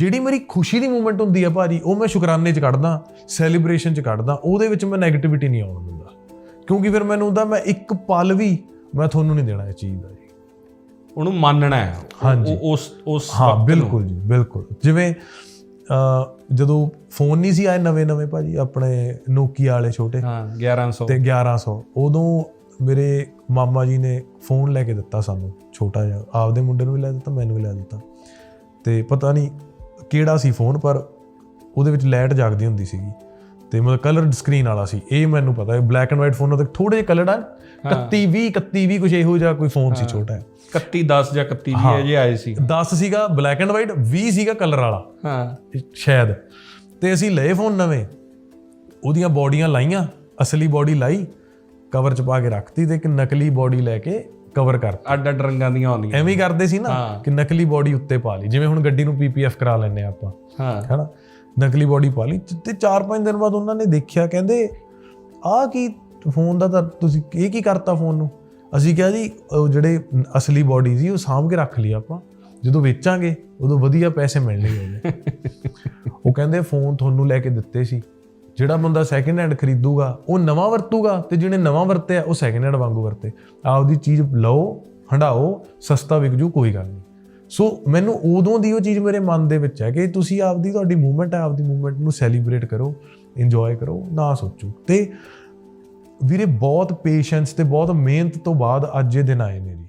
ਜਿਹੜੀ ਮੇਰੀ ਖੁਸ਼ੀ ਦੀ ਮੂਮੈਂਟ ਹੁੰਦੀ ਆ ਭਾਜੀ ਉਹ ਮੈਂ ਸ਼ੁਕਰਾਨੇ 'ਚ ਕੱਢਦਾ ਸੈਲੀਬ੍ਰੇਸ਼ਨ 'ਚ ਕੱਢਦਾ ਉਹਦੇ ਵਿੱਚ ਮੈਂ 네ਗੇਟਿਵਿਟੀ ਨਹੀਂ ਆਉਣ ਦਿੰਦਾ। ਕਿਉਂਕਿ ਫਿਰ ਮੈਨੂੰ ਹੁੰਦਾ ਮੈਂ ਇੱਕ ਪਲ ਵੀ ਮੈਂ ਤੁਹਾਨੂੰ ਨਹੀਂ ਦੇਣਾ ਇਹ ਚੀਜ਼ ਦਾ ਜੀ। ਉਹਨੂੰ ਮੰਨਣਾ ਹੈ। ਹਾਂਜੀ। ਉਸ ਉਸ ਹਾਂ। ਬਿਲਕੁਲ ਜੀ ਬਿਲਕੁਲ। ਜਿਵੇਂ ਅ, ਜਦੋਂ ਫੋਨ ਨਹੀਂ ਸੀ ਆਏ ਨਵੇਂ ਨਵੇਂ ਭਾਜੀ ਆਪਣੇ ਨੋਕੀਆ ਵਾਲੇ ਛੋਟੇ ਹਾਂ 1100 ਤੇ 1100 ਉਦੋਂ ਮੇਰੇ ਮਾਮਾ ਜੀ ਨੇ ਫੋਨ ਲੈ ਕੇ ਦਿੱਤਾ ਸਾਨੂੰ ਛੋਟਾ ਜਿਹਾ। ਆਪਦੇ ਮੁੰਡੇ ਨੂੰ ਵੀ ਲੈ ਦਿੱਤਾ ਮੈਨੂੰ ਵੀ ਲੈ ਦਿੱਤਾ। ਤੇ ਪਤਾ ਨਹੀਂ ਕਿਹੜਾ ਸੀ ਫੋਨ ਪਰ ਉਹਦੇ ਵਿੱਚ ਲਾਈਟ ਜਗਦੀ ਹੁੰਦੀ ਸੀਗੀ। ਤੇ ਮਤਲਬ ਕਲਰਡ ਸਕਰੀਨ ਵਾਲਾ ਸੀ। ਇਹ ਮੈਨੂੰ ਪਤਾ ਹੈ ਬਲੈਕ ਐਂਡ ਵਾਈਟ ਫੋਨ ਉਹਦੇ ਥੋੜੇ ਜਿਹੇ ਕਲਰਡ ਆ 31 20 31 20 ਕੁਝ ਇਹੋ ਜਿਹਾ ਕੋਈ ਫੋਨ ਸੀ ਛੋਟਾ 31 10 ਜਾਂ 31 ਵੀ ਇਹ ਜੇ ਆਏ ਸੀ। 10 ਸੀਗਾ ਬਲੈਕ ਐਂਡ ਵਾਈਟ 20 ਸੀਗਾ ਕਲਰ ਵਾਲਾ। ਹਾਂ। ਸ਼ਾਇਦ। ਤੇ ਅਸੀਂ ਲਏ ਫੋਨ ਨਵੇਂ। ਉਹਦੀਆਂ ਬਾਡੀਆਂ ਲਾਈਆਂ ਅਸਲੀ ਬਾਡੀ ਲਾਈ ਕਵਰ ਚ ਪਾ ਕੇ ਰੱਖਤੀ ਤੇ ਇੱਕ ਨਕਲੀ ਬਾਡੀ ਲੈ ਕੇ ਕਵਰ ਕਰਤੀ। ਅੱਡ ਅੱਡ ਰੰਗਾਂ ਦੀਆਂ ਆਉਂਦੀਆਂ ਐਵੇਂ ਕਰਦੇ ਸੀ ਨਾ। ਕਿ ਨਕਲੀ ਬਾਡੀ ਉੱਤੇ ਪਾ ਲਈ। ਜਿਵੇਂ ਹੁਣ ਗੱਡੀ ਨੂੰ ਪੀਪੀਐਫ ਕਰਾ ਆ ਆਪਾਂ। ਹਾਂ। ਹੈਨਾ? ਨਕਲੀ ਬਾਡੀ ਪਾ ਲਈ। ਤੇ 4-5 ਦਿਨ ਬਾਅਦ ਉਹਨਾਂ ਨੇ ਦੇਖਿਆ ਕਹਿੰਦੇ ਆਹ ਕੀ ਫੋਨ ਦਾ ਤਾਂ ਤੁਸੀਂ ਇਹ ਕੀ ਕਰਤਾ ਫੋਨ ਨੂੰ? ਅਸੀਂ ਕਿਹਾ ਜੀ ਉਹ ਜਿਹੜੇ ਅਸਲੀ ਬਾਡੀ ਸੀ ਉਹ ਸਾਂਭ ਕੇ ਰੱਖ ਲਈ ਆਪਾਂ। ਜਦੋਂ ਵੇਚਾਂਗੇ ਉਦੋਂ ਵਧੀਆ ਪੈਸੇ ਮਿਲਣਗੇ ਉਹ ਕਹਿੰਦੇ ਫੋਨ ਤੁਹਾਨੂੰ ਲੈ ਕੇ ਦਿੱਤੇ ਸੀ। ਜਿਹੜਾ ਬੰਦਾ ਸੈਕਿੰਡ ਹੈਂਡ ਖਰੀਦੂਗਾ, ਉਹ ਨਵਾਂ ਵਰਤੂਗਾ ਤੇ ਜਿਹਨੇ ਨਵਾਂ ਵਰਤਿਆ, ਉਹ ਸੈਕਿੰਡ ਹੈਂਡ ਵਾਂਗੂ ਵਰਤੇ। ਆਪਦੀ ਚੀਜ਼ ਲਓ ਹੰਡਾਓ ਸਸਤਾ ਵਿਕ ਜੂ, ਕੋਈ ਗੱਲ ਨਹੀਂ। ਸੋ ਮੈਨੂੰ ਉਦੋਂ ਦੀ ਉਹ ਚੀਜ਼ ਮੇਰੇ ਮਨ ਦੇ ਵਿੱਚ ਹੈ ਕਿ ਤੁਸੀਂ ਆਪਦੀ ਤੁਹਾਡੀ ਮੂਵਮੈਂਟ ਹੈ, ਆਪਦੀ ਮੂਵਮੈਂਟ ਨੂੰ ਸੈਲੀਬ੍ਰੇਟ ਕਰੋ ਇੰਜੋਏ ਕਰੋ, ਨਾ ਸੋਚੋ। ਤੇ ਵੀਰੇ, ਬਹੁਤ ਪੇਸ਼ੈਂਸ ਤੇ ਬਹੁਤ ਮਿਹਨਤ ਤੋਂ ਬਾਅਦ ਅੱਜ ਇਹ ਦਿਨ ਆਏ ਨੇ ਜੀ।